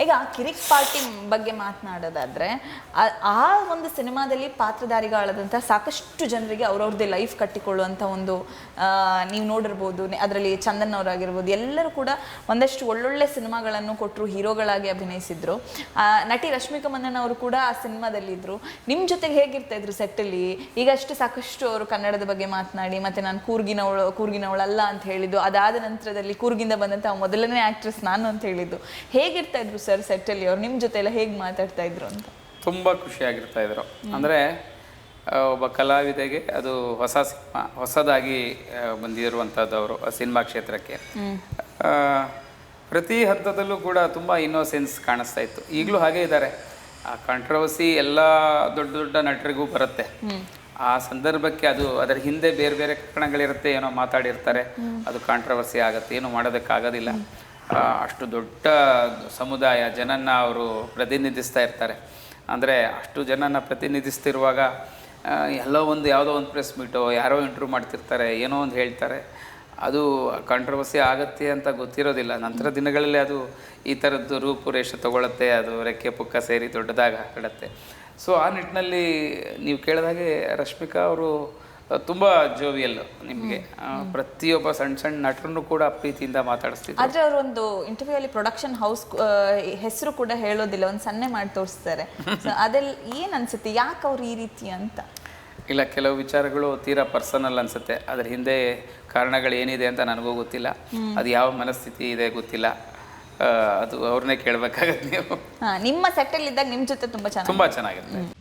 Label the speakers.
Speaker 1: ಈಗ ಕಿರಿಕ್ ಪಾರ್ಟಿ ಬಗ್ಗೆ ಮಾತನಾಡೋದಾದ್ರೆ, ಆ- ಒಂದು ಸಿನಿಮಾದಲ್ಲಿ ಪಾತ್ರಧಾರಿಗಳಾದಂಥ ಸಾಕಷ್ಟು ಜನರಿಗೆ ಅವ್ರವ್ರದ್ದೇ ಲೈಫ್ ಕಟ್ಟಿಕೊಳ್ಳುವಂಥ ಒಂದು ನೀವು ನೋಡಿರ್ಬೋದು ಅದರಲ್ಲಿ ಚಂದನ್ ಅವರಾಗಿರ್ಬೋದು, ಎಲ್ಲರೂ ಕೂಡ ಒಂದಷ್ಟು ಒಳ್ಳೊಳ್ಳೆ ಸಿನಿಮಾಗಳನ್ನು ಕೊಟ್ಟರು, ಹೀರೋಗಳಾಗಿ ಅಭಿನಯಿಸಿದ್ರು. ನಟಿ ರಶ್ಮಿಕಾ ಮಂದನ್ ಅವರು ಕೂಡ ಆ ಸಿನಿಮಾದಲ್ಲಿದ್ದರು ನಿಮ್ಮ ಜೊತೆಗೆ ಹೇಗಿರ್ತಾ ಇದ್ರು ಸೆಟ್ಟಲ್ಲಿ ಈಗ ಅಷ್ಟು ಸಾಕಷ್ಟು ಅವರು ಕನ್ನಡದ ಬಗ್ಗೆ ಮಾತನಾಡಿ, ಮತ್ತೆ ನಾನು ಕೂರ್ಗಿನವಳು, ಕೂರ್ಗಿನವಳಲ್ಲ ಅಂತ ಹೇಳಿದ್ದು, ಅದಾದ ನಂತರದಲ್ಲಿ ಕೂರ್ಗಿಂದ ಬಂದಂಥ ಮೊದಲನೇ ಆಕ್ಟ್ರೆಸ್ ನಾನು ಅಂತ ಹೇಳಿದ್ದು. ಹೇಗಿರ್ತಾ ಇದ್ರು ಸರ್ ಸೆಟ್ಟಲ್ಲಿ ಅವ್ರು ನಿಮ್ಮ ಜೊತೆ ಎಲ್ಲ ಹೇಗೆ ಮಾತಾಡ್ತಾ ಇದ್ರು ಅಂತ?
Speaker 2: ತುಂಬ ಖುಷಿಯಾಗಿರ್ತಾ ಇದ್ರು. ಅಂದರೆ ಒಬ್ಬ ಕಲಾವಿದೆಗೆ ಅದು ಹೊಸ ಸಿನಿಮಾ ಹೊಸದಾಗಿ ಬಂದಿರುವಂಥದ್ದು ಅವರು ಸಿನಿಮಾ ಕ್ಷೇತ್ರಕ್ಕೆ. ಪ್ರತಿ ಹಂತದಲ್ಲೂ ಕೂಡ ತುಂಬ ಇನ್ನೋಸೆನ್ಸ್ ಕಾಣಿಸ್ತಾ ಇತ್ತು. ಈಗಲೂ ಹಾಗೆ ಇದ್ದಾರೆ. ಆ ಕಾಂಟ್ರವರ್ಸಿ ಎಲ್ಲ ದೊಡ್ಡ ದೊಡ್ಡ ನಟರಿಗೂ ಬರುತ್ತೆ. ಆ ಸಂದರ್ಭಕ್ಕೆ ಅದು ಅದರ ಹಿಂದೆ ಬೇರೆ ಬೇರೆ ಕಾರಣಗಳಿರುತ್ತೆ ಏನೋ ಮಾತಾಡಿರ್ತಾರೆ. ಅದು ಕಾಂಟ್ರವರ್ಸಿ ಆಗುತ್ತೆ ಏನು ಮಾಡೋದಕ್ಕಾಗೋದಿಲ್ಲ. ಅಷ್ಟು ದೊಡ್ಡ ಸಮುದಾಯ ಜನನ್ನ ಅವರು ಪ್ರತಿನಿಧಿಸ್ತಾ ಇರ್ತಾರೆ. ಅಂದರೆ ಅಷ್ಟು ಜನನ ಪ್ರತಿನಿಧಿಸ್ತಿರುವಾಗ ಎಲ್ಲೋ ಒಂದು ಯಾವುದೋ ಒಂದು ಪ್ರೆಸ್ ಮೀಟೋ ಯಾರೋ ಇಂಟ್ರ್ಯೂ ಮಾಡ್ತಿರ್ತಾರೆ, ಏನೋ ಒಂದು ಹೇಳ್ತಾರೆ. ಅದು ಕಾಂಟ್ರವರ್ಸಿ ಆಗತ್ತೆ ಅಂತ ಗೊತ್ತಿರೋದಿಲ್ಲ. ನಂತರ ದಿನಗಳಲ್ಲಿ ಅದು ಈ ಥರದ್ದು ರೂಪುರೇಷ ತಗೊಳುತ್ತೆ, ಅದು ರೆಕ್ಕೆ ಪುಕ್ಕ ಸೇರಿ ದೊಡ್ಡದಾಗ ಹರಡತ್ತೆ ಸೊ ಆ ನಿಟ್ಟಿನಲ್ಲಿ ನೀವು ಕೇಳಿದಾಗೆ ರಶ್ಮಿಕಾ ಅವರು ತುಂಬ ಜೋವಿಯಲ್ ನಿಮಗೆ. ಪ್ರತಿಯೊಬ್ಬ ಸಣ್ಣ ಸಣ್ಣ ನಟರನ್ನು ಕೂಡ ಪ್ರೀತಿಯಿಂದ ಮಾತಾಡಿಸ್ತಿದ್ರು.
Speaker 1: ಆದ್ರೆ ಅವರು ಒಂದು ಇಂಟರ್ವ್ಯೂ ಅಲ್ಲಿ ಪ್ರೊಡಕ್ಷನ್ ಹೌಸ್ ಹೆಸರು ಕೂಡ ಹೇಳೋದಿಲ್ಲ ಒಂದು ಸನ್ನೆ ಮಾಡಿ ತೋರಿಸ್ತಾರೆ. ಅದೆಲ್ಲ ಏನ್ ಅನ್ಸುತ್ತೆ ಯಾಕೆ ಅವ್ರು ಈ ರೀತಿ ಅಂತ?
Speaker 2: ಇಲ್ಲ ಕೆಲವು ವಿಚಾರಗಳು ತೀರಾ ಪರ್ಸನಲ್ ಅನ್ಸುತ್ತೆ. ಅದ್ರ ಹಿಂದೆ ಕಾರಣಗಳು ಏನಿದೆ ಅಂತ ನನಗೂ ಗೊತ್ತಿಲ್ಲ. ಅದು ಯಾವ ಮನಸ್ಥಿತಿ ಇದೆ ಗೊತ್ತಿಲ್ಲ. ಅದು ಅವ್ರನ್ನೇ ಕೇಳಬೇಕಾಗತ್ತೆ ನೀವು.
Speaker 1: ನಿಮ್ಮ ಸೆಟ್ಟಲ್ಲಿ ಇದ್ದಾಗ ನಿಮ್ಮ ಜೊತೆ ತುಂಬಾ ಚೆನ್ನಾಗಿ
Speaker 2: ತುಂಬ ಚೆನ್ನಾಗಿರುತ್ತೆ.